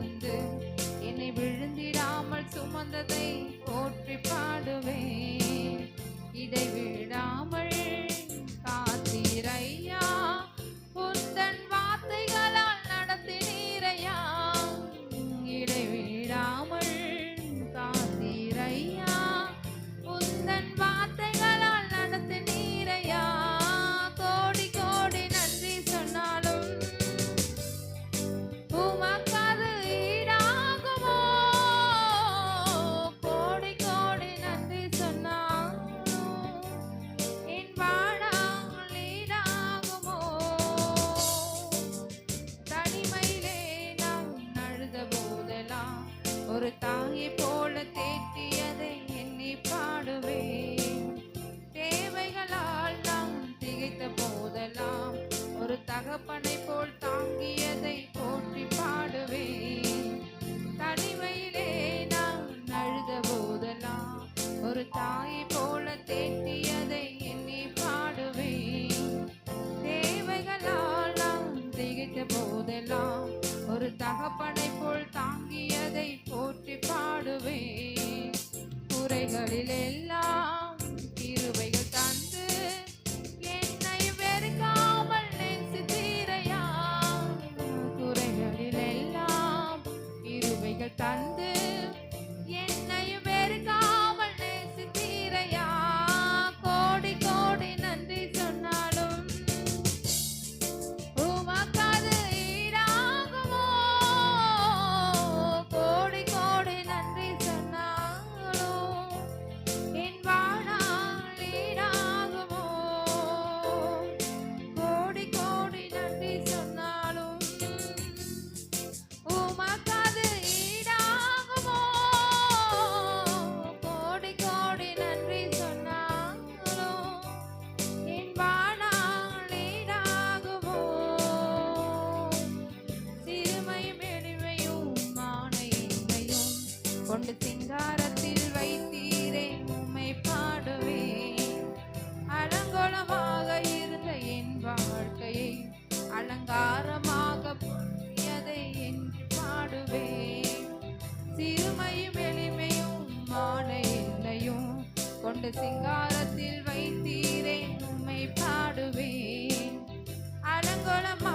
வந்து என்னை விழுந்திடாமல் சுமந்ததை போற்றி பாடுவேன். இதை விழு தாயை போல தேற்றியதை எண்ணி பாடுவே தேவைகளால் நாம் திகைத்த போதெல்லாம் ஒரு தகப்பனை போல் தாங்கியதை ஆண்டவே சிறுமையும் எளிமையும் மான என்னையும் கொண்டு சிங்காரத்தில் வைத்தீரே உம்மை பாடுவேன். அலங்கோலமா